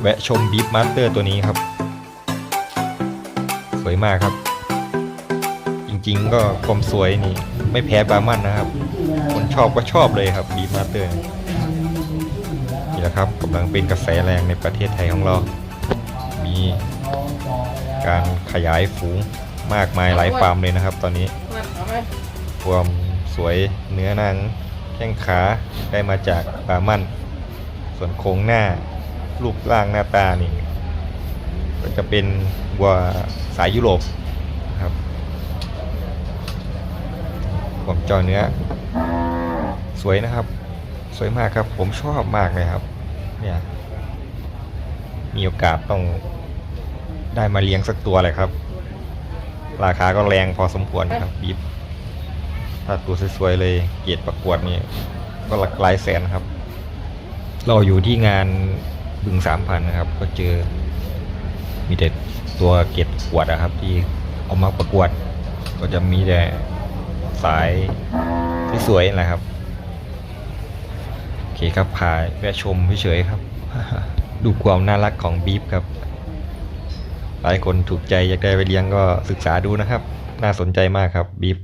แวะชมบีฟมาสเตอร์ตัวนี้ครับ สวยมากครับ จริงๆก็ความสวยนี่ ไม่แพ้บาร์มันนะครับ คนชอบก็ชอบเลยครับบีฟมาสเตอร์นี่แหละครับกำลังเป็นกระแสแรงในประเทศไทยของเรา มีการขยายฝูงมากมายหลายฟาร์มเลยนะครับ ตอนนี้ความสวยเนื้อนังแข้งขาได้มาจากปลามัน ส่วนโครงหน้า รูปร่างหน้าตานี่ก็จะเป็นวัวสายยุโรปครับผมจอเนื้อ สวยนะครับ สวยมากครับ ผมชอบมากเลยครับ เนี่ย มีโอกาสต้องได้มาเลี้ยงสักตัวเลยครับ ราคาก็แรงพอสมควรครับบีฟถ้าตัวสวยๆเลยเกียรติประกวดนี่ก็หลักหลายแสนครับ เราอยู่ที่งาน บึงสามพันนะครับ ก็เจอ มีแต่ตัวเกียรติประกวดนะครับ ที่เอามาประกวด ก็จะมีแต่สายสวยๆนะครับโอเคครับพาแวะชมเฉยๆครับ ดูความน่ารักของบีฟครับ หลายคนถูกใจอยากได้ไปเลี้ยงก็ศึกษาดูนะครับ น่าสนใจมากครับบีฟ